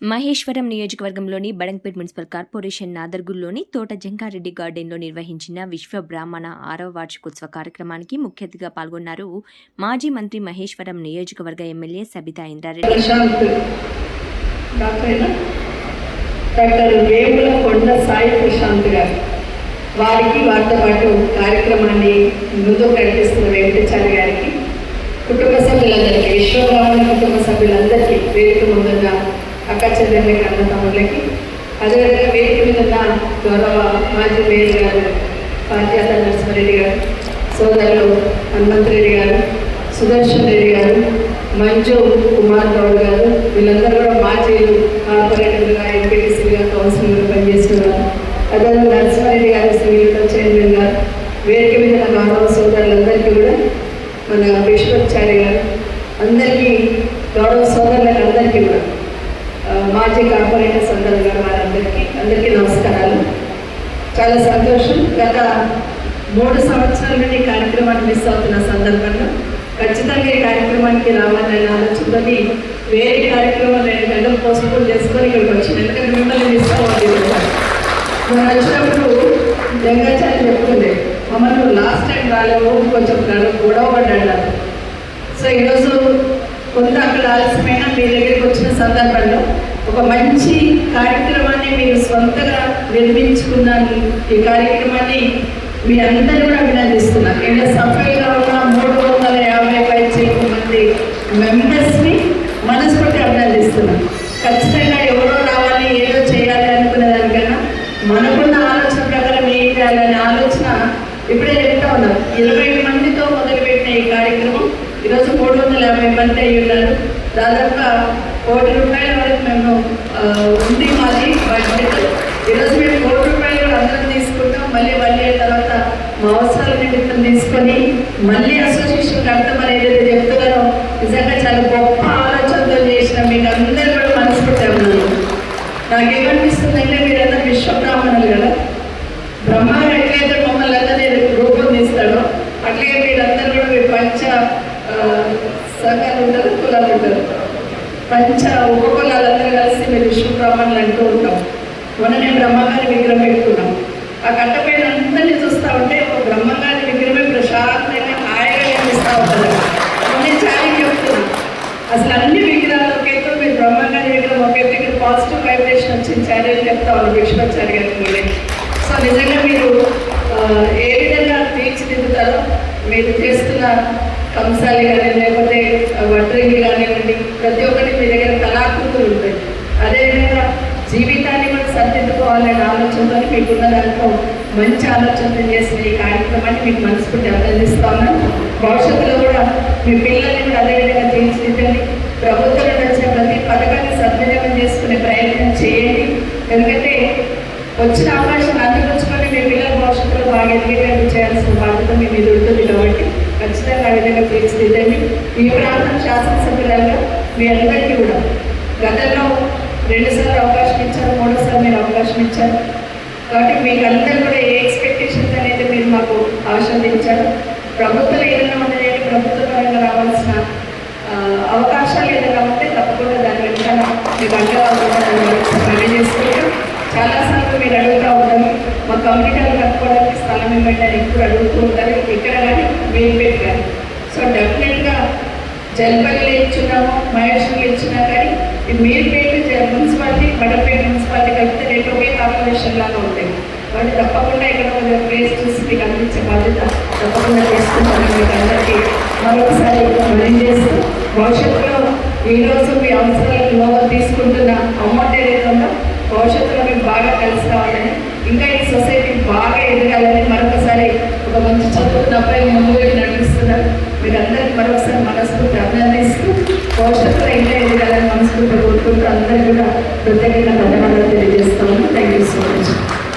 మహేశ్వరం నియోజకవర్గంలోని Badangpet municipal corporation నాదర్గుల్లోని తోట జంగారెడ్డి గార్డెన్లో నిర్వహించిన విశ్వ బ్రాహ్మణ ఆరవ వార్షికోత్సవ కార్యక్రమానికి ముఖ్య అతిథిగా పాల్గొన్నారు మాజీ మంత్రి మహేశ్వరం నియోజకవర్గ ఎమ్మెల్యే సబితా ఇంద్రారెడ్డి. వారికి వారితో పాటు కార్యక్రమాన్ని ముందు కనిపిస్తున్న వెంకటాచార్య గారికి కుటుంబ సభ్యులందరికీ విశ్వబ్రాహ్మణ కుటుంబ సభ్యులందరికీ వేదిక ముందుగా అక్క చెల్లెళ్ళకి అన్న తమ్ముళ్ళకి. అదేవిధంగా వేదిక మీద ఉన్న గౌరవ మాజీ మేయర్ గారు పార్యాత నరసింహారెడ్డి గారు సోదరులు హనుమంత్ రెడ్డి గారు సుదర్శన్ రెడ్డి గారు మంజు కుమార్ గౌడ్ గారు వీళ్ళందరూ కూడా మాజీలు కార్పొరేటర్లుగా ఎంపీటీసీలుగా కౌన్సిలర్గా పనిచేస్తున్నారు. అదేవిధంగా నరసింహారెడ్డి గారు సివిల్తో చైర్మన్ గారు వేదిక మీద ఉన్న గౌరవ సోదరులందరికీ కూడా మన విశ్వచారి గారు అందరికీ గౌరవ సోదరులకు అందరికీ కూడా మాజీ కార్పొరేటర్ అందరూ గారు వారందరికీ అందరికీ నమస్కారాలు. చాలా సంతోషం. గత మూడు సంవత్సరాల నుండి ఈ కార్యక్రమాన్ని మిస్ అవుతున్న సందర్భంలో ఖచ్చితంగా ఈ కార్యక్రమానికి రావాలనే ఆలోచనతో వేరే కార్యక్రమం రెండు గంటలు పోస్ట్పోన్ చేసుకొని ఇక్కడికి వచ్చింది ఎందుకంటే మిమ్మల్ని మిస్ అవ్వాలి మనం వచ్చినప్పుడు గంగాచారి చెప్తుండే మమ్మల్ని లాస్ట్ టైం రాలేవు కొంచెం గొడవ గొడవ పడ్డాడు సో ఈరోజు కొంత అక్కడ ఆలస్యమైన మీ దగ్గరికి వచ్చిన సందర్భంలో ఒక మంచి కార్యక్రమాన్ని మీరు సొంతగా నిర్మించుకున్నాను ఈ కార్యక్రమాన్ని మీ అందరూ కూడా అభినందిస్తున్నారు. ఇలా సఫైగా ఉన్న మూడు వందల యాభై పైచేపు మంది మెంబర్స్ని మనస్ఫూర్తి అభినందిస్తున్నాను. ఖచ్చితంగా ఎవరో రావాలి ఏదో చేయాలి అనుకునే దానికన్నా మనకున్న ఆలోచన ప్రకారం ఏం చేయాలనే ఆలోచన ఇప్పుడే చెప్తా ఉన్నాం ఇరవై మందితో మొదలుపెట్టిన ఈ కార్యక్రమం ఈరోజు మూడు వందల యాభై మంది అయ్యి ఉన్నారు దాదాపుగా కోటి రూపాయల వరకు మేము ఆ, ఉంది మాది బడ్జెట్ ఈరోజు మేము కోటి రూపాయలు కూడా అందరం తీసుకుంటాం మళ్ళీ వన్ ఇయర్ తర్వాత మా తీసుకొని మళ్ళీ అసోసియేషన్ కడతామని ఏదైతే చెప్తున్నారో నిజంగా చాలా గొప్ప ఆలోచనతో చేసిన మీకు అందరూ కూడా మనస్ఫూర్తి ఉన్నాను నాకేమనిపిస్తుందంటే మీరందరూ విశ్వబ్రాహ్మణులు కదా? బ్రహ్మ ఎట్లయితే మమ్మల్ని అందరినీ రూపొందిస్తాడో అట్లే మీరందరూ కూడా మీ పంచ ఆ, సంఘాలు ఉంటారు కులాలు ఉంటారు. పంచ ఉపకులాలందరూ కలిసి మీరు విశ్వబ్రాహ్మణులు అంటూ ఉంటాం. మొన్ననే బ్రహ్మగారి విగ్రహం పెట్టుకున్నాం ఆ కట్ట పైన అందరినీ చూస్తూ ఉంటే ఒక బ్రహ్మగారి విగ్రహమే ప్రశాంతంగా హాయిగా కనిపిస్తూ ఉంటుంది నేను చాలా చెప్తున్నాను అసలు అన్ని విగ్రహాలు ఒకేతో మీరు బ్రహ్మగారి విగ్రహం ఒకేతో ఇక్కడ పాజిటివ్ వైబ్రేషన్ వచ్చింది చార్యలు చెప్తా ఉంది విశ్వాచార్య గారికి మీరే సో నిజంగా మీరు ఏ విధంగా తీర్చిదిద్దుతారో మీరు చేస్తున్న కంసాలి కానీ లేకపోతే వడ్రంగి కానివ్వండి ప్రతి ఒక్కటి మీ దగ్గర కళాకృతులు ఉంటాయి. అదేవిధంగా జీవితాన్ని కూడా సర్దిద్దుకోవాలనే ఆలోచనతో మీకున్న దాంట్లో మంచి ఆలోచనలు చేసిన ఈ కార్యక్రమాన్ని మీకు మనస్ఫూర్తి అభినందిస్తా ఉన్నాను. భవిష్యత్తులో కూడా మీ పిల్లల్ని కూడా అదేవిధంగా తీర్చిదిద్దండి. ప్రభుత్వం వచ్చే ప్రతి పథకాన్ని సద్వినియోగం చేసుకునే ప్రయత్నం చేయండి. ఎందుకంటే వచ్చిన అవకాశాన్ని అందిపుచ్చుకొని మీ పిల్లల భవిష్యత్తులో బాగా ఎదిగేటట్టు చేయాల్సిన బాధ్యత మీ మీద ఉంటుంది కాబట్టి ఖచ్చితంగా ఆ విధంగా తీర్చిదిద్దండి. ఈ ప్రాంతం శాసనసభ్యులలో మీ అందరికీ కూడా గతంలో రెండుసార్లు అవకాశం ఇచ్చారు మూడోసారి మీరు అవకాశం ఇచ్చారు. కాబట్టి మీకు అందరూ కూడా ఏ ఎక్స్పెక్టేషన్స్ అనేది మీరు మాకు ఆశందించారు ప్రభుత్వం ఏదైనా ఉన్నది ప్రభుత్వ పరంగా రావాల్సిన అవకాశాలు ఏదైనా ఉంటే తప్పకుండా దాని వెంటనే మీకు అండగా ఉంటుందని తెలియజేసుకుంటూ చాలాసార్లు మీరు అడుగుతూ ఉంటాము మా కమ్యూనిటీలు కట్టుకోవడానికి స్థలం ఇవ్వండి అని ఎక్కువ అడుగుతూ ఉంటారు. ఇక్కడ కానీ వేరుపేట కానీ సో డెఫినెట్గా జల్పల్లి ఇచ్చున్నాము మహేశ్వరంలో ఇచ్చినా కానీ ఈ మీరుపేట మున్సిపాలిటీ బడపేట మున్సిపాలిటీ కలిపితే రెండు ఒకే కార్పొరేషన్ లాగా ఉంటాయి. కాబట్టి తప్పకుండా ఇక్కడ కొంచెం ప్లేస్ చూసి మీకు అందించే బాధ్యత తప్పకుండా చేసుకుంటాను మీకు అందరికీ మరొకసారి మనం చేస్తూ భవిష్యత్తులో ఈరోజు మీ అవసరాలను లోగా తీసుకుంటున్న అమ్మ ఏదైతే భవిష్యత్తులో మీకు బాగా కలిసి రావాలని ఇంకా ఈ సొసైటీ బాగా ఎదగాలని మరొకసారి ఒక మంచి చదువుకున్న అబ్బాయి ముందు వెళ్ళి నడిపిస్తున్నారు. మీరు అందరికీ మరొకసారి మనస్ఫూర్తి అభినందిస్తూ భవిష్యత్తులో ఇంకా ఎదగాలని మనస్ఫూర్తి కోరుకుంటూ అందరికీ కూడా కృతజ్ఞత ధన్యవాదాలు తెలియజేస్తాము థ్యాంక్ యూ సో మచ్